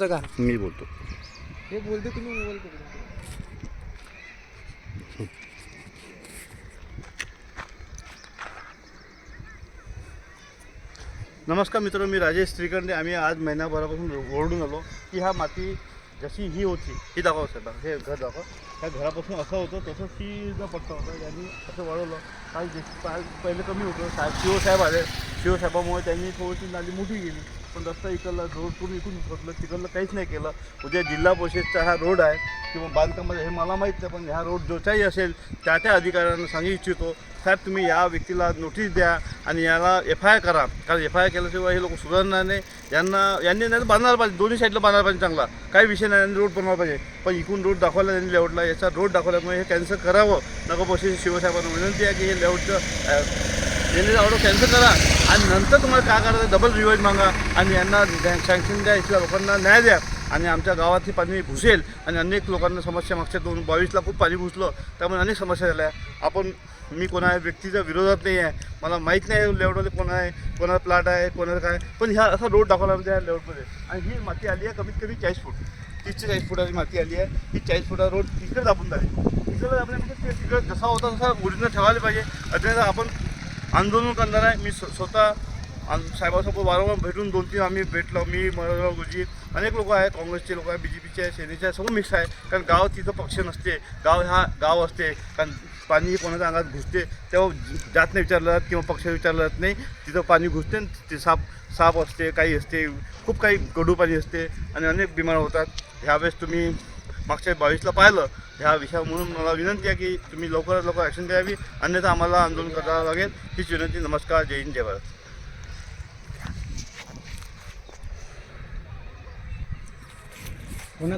असं का? मी बोलतो. हे बोलते तुम्ही मोबाईल पकडून. नमस्कार मित्र मी राजेश श्रीखंडे. आम्ही आज महिनाभरापासून ओरडून आलो की हा माती जशी ही होती. ही दाखव साहेब हे घर दाखव. ह्या घरापासून असं होतं तसं सीधा पट्टा होता यांनी असं वळवलं काल जे काल पहिले कमी होतं. साहेब शिवसाहेब आले. शिवसाहेबामुळे त्यांनी थोडीशी नाली मोठी गेली पण रस्ता इकडला रोड पूर्ण इकडून फसलं तिकडलं काहीच नाही केलं. उद्या जिल्हा परिषदचा हा रोड आहे किंवा बांधकामाचा हे मला माहीत नाही पण ह्या रोड जोचाही असेल त्या त्या अधिकाऱ्यांना सांगू इच्छितो साहेब तुम्ही या व्यक्तीला नोटीस द्या. आणि याला एफ आय आर करा. कारण एफ आय आर केल्याशिवाय हे लोक सुधारणार नाही. यांना यांनी नाही तर बांधायला पाहिजे. दोन्ही साईडला बांधायला पाहिजे चांगला. काही विषय नाही यांनी रोड बनवायला पाहिजे. पण इकडून रोड दाखवायला त्यांनी लेआउटला याचा रोड दाखवल्यामुळे हे कॅन्सल करावं. नको बसे शिवसाहेबांना. विनंती आहे की हे लेआउटचं यांनी ऑर्डर कॅन्सल करा. आणि नंतर तुम्हाला काय करायचं डबल रिवाईज मागा. आणि यांना सँक्शन द्या. इथल्या लोकांना न्याय द्या. आणि आमच्या गावातली पाणी घुसेल आणि अनेक लोकांना समस्या मागच्या दोन बावीसला खूप पाणी घुसलं त्यामुळे अनेक समस्या झाल्या. आपण मी कोणा व्यक्तीच्या विरोधात नाही आहे. मला माहीत नाही लेवडमध्ये कोण आहे कोणाचा प्लॉट आहे कोणाचं काय. पण ह्या असा रोड दाखवला त्या लेवडमध्ये आणि ही माती आली आहे कमीत कमी चाळीस फूट. तीसशे चाळीस फुटाची माती आली आहे. ही चाळीस फुटा रोड तिकडे दाबून झाली तिकडे दाबण्यापेक्षा म्हणजे ते तिकडे जसा होता तसा ओरिजिनल ठेवायला पाहिजे. अजून आपण आंदोलन करणार आहे. मी स्वतः आम साहेबासोबत वारंवार भेटून दोन तीन आम्ही भेटलो. मी मनोहरराव गुरुजी अनेक लोक आहेत. काँग्रेसचे लोक आहेत बी जे पीचे आहे सेनेचे आहे सगळं मिक्स आहे. कारण गाव तिथं पक्ष नसते. गाव हा गाव असते. कारण पाणी कोणाच्या अंगात घुसते तेव्हा जात नाही विचारलं जात किंवा पक्ष विचारलं जात नाही. तिथं पाणी घुसते ते साप साप असते काही असते. खूप काही गडू पाणी असते आणि अनेक बिमार होतात. ह्यावेळेस तुम्ही मागच्या बावीसला पाहिलं. ह्या विषया म्हणून मला विनंती आहे की तुम्ही लवकरात लवकर ॲक्शन द्यावी अन्यथा आम्हाला आंदोलन करावं लागेल. हीच विनंती. नमस्कार. जय हिंद. जय भारत.